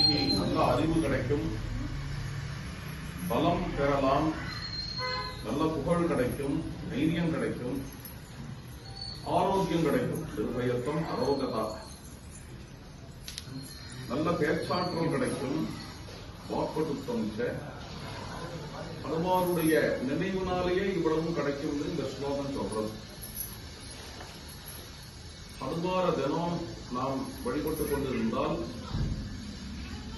புத்திகி நல்ல அறிவு கிடைக்கும். பலம் பெறலாம். நல்ல புகழ் கிடைக்கும். தைரியம் கிடைக்கும். ஆரோக்கியம் கிடைக்கும். நிர்பயத்துவம் அரோகதா. நல்ல பேச்சாற்றல் கிடைக்கும். வாக்குறுத்தம் பகவானுடைய நினைவுனாலேயே இவ்வளவும் கிடைக்கும் இந்த ஸ்லோகம் சொல்றது. ஹனுமார தினம் நாம் வழிபட்டுக் கொண்டிருந்தால்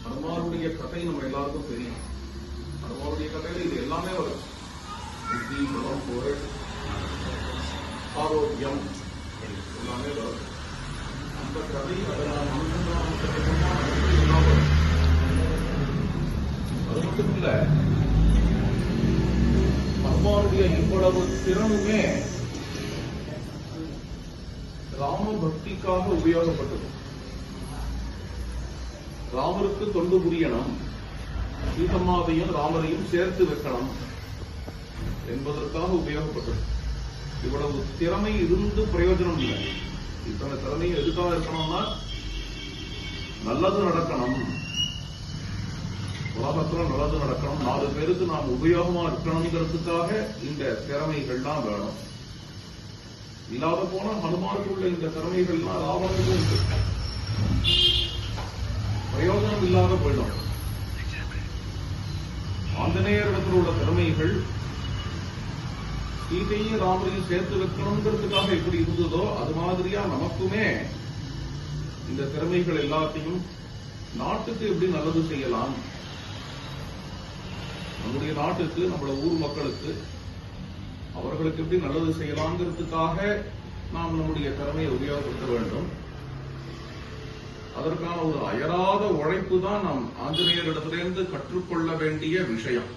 அனுமாருடைய கதை நம்ம எல்லாருக்கும் தெரியும். அனுமாருடைய கதையில இது எல்லாமே வரும். புத்தி குணம் பொருள் ஆரோக்கியம் எல்லாமே வரும். அந்த கதை அதை நாம் வரும் அது மட்டும் இல்ல இவ்வளவு திறனுமே ராம பக்திக்காக உபயோகப்பட்டது. ராமருக்கு தொண்டு புரியணும். சீதம்மாவையும் ராமரையும் சேர்த்து வைக்கணும் என்பதற்காக உபயோகப்பட்டது. இவ்வளவு திறமை இருந்து பிரயோஜனம் இல்லை. இத்தனை திறமை எதுக்காக இருக்கணும்னா நல்லது நடக்கணும். உலகத்துல நல்லது நடக்கணும். நாலு பேருக்கு நாம் உபயோகமா இருக்கணுங்கிறதுக்காக இந்த திறமைகள்லாம் வேணும். இல்லாத போனா ஹனுமானுக்கு உள்ள இந்த திறமைகள்லாம் ராவணனுக்கும் உண்டு இல்லாத போயிடும். ஆஞ்சநேயரிடத்தில் உள்ள திறமைகள் சீதையும் ராமரையும் சேர்த்து வைக்கணுங்கிறதுக்காக எப்படி இருந்ததோ அது மாதிரியா நமக்குமே இந்த திறமைகள் எல்லாத்தையும் நாட்டுக்கு எப்படி நல்லது செய்யலாம்? நம்முடைய நாட்டுக்கு நம்மளோட ஊர் மக்களுக்கு அவர்களுக்கு எப்படி நல்லது செய்யலாங்கிறதுக்காக நாம் நம்முடைய திறமையை உபயோகப்படுத்த வேண்டும். அதற்கான ஒரு அயராத உழைப்பு தான் நாம் ஆஞ்சநேயரிடத்திலிருந்து கற்றுக்கொள்ள வேண்டிய விஷயம்.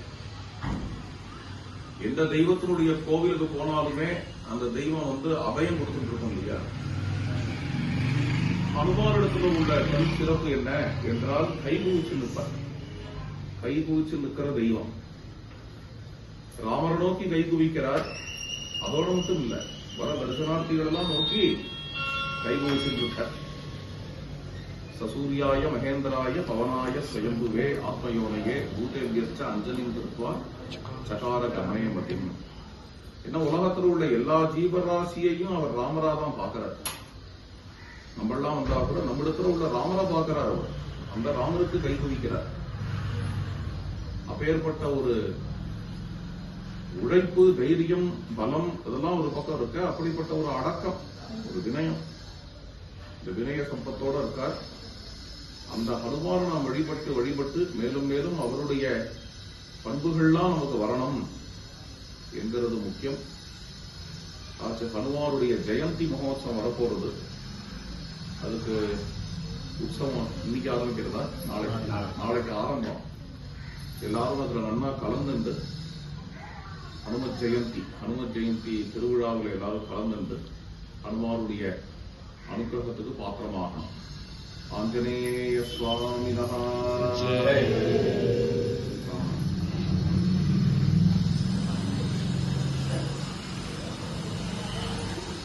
எந்த தெய்வத்தினுடைய கோவிலுக்கு போனாலுமே அந்த தெய்வம் வந்து அபயம் கொடுத்துட்டு இருக்கும் இல்லையா? ஹனுமானிடத்துல உள்ள தனி சிறப்பு என்ன என்றால் கைகூச்சு நிற்பார். கைகூச்சு நிற்கிற தெய்வம். ராமரை நோக்கி கை குவிக்கிறார். அதோட மட்டும் இல்ல வர தரிசனார்த்திகள் எல்லாம் நோக்கி கை குவிச்சிருக்கார் சசூரியாய மகேந்திராய பவனாய ஸ்வயம்புவே ஆத்மயோனையே பூதேவியச்ச அஞ்சலிம் திருத்வா சகார கமயமதிம் என்ன உலகத்தில் உள்ள எல்லா ஜீவராசியையும் அவர் ராமரா தான் பார்க்கிறார். நம்மளாம் வந்தா கூட நம்மிடத்துல உள்ள ராமரா பார்க்கிறார் அவர். அந்த ராமருக்கு கை குவிக்கிறார். அப்பேற்பட்ட ஒரு உழைப்பு தைரியம் பலம் இதெல்லாம் ஒரு பக்கம் இருக்கு. அப்படிப்பட்ட ஒரு அடக்கம் ஒரு வினயம். இந்த வினய சம்பத்தோட இருக்கார். அந்த ஹனுமான் நாம் வழிபட்டு வழிபட்டு மேலும் மேலும் அவருடைய பண்புகள்லாம் நமக்கு வரணும் என்கிறது முக்கியம். ஆச்சு ஹனுமானுடைய ஜெயந்தி மகோத்சவம் வரப்போறது. அதுக்கு உற்சவம் இன்னைக்கு ஆரம்பிக்கிறதா? நாளைக்கு. நாளைக்கு. ஆரம்பம். எல்லாரும் அதுல நன்னா கலந்துண்டு ஹனுமத் ஜெயந்தி ஹனுமத் ஜெயந்தி திருவிழாவில் எல்லாரும் கலந்துண்டு ஹனுமானுடைய அனுகிரகத்துக்கு பாத்திரமாகணும். आञ्जनेयस्वामिनः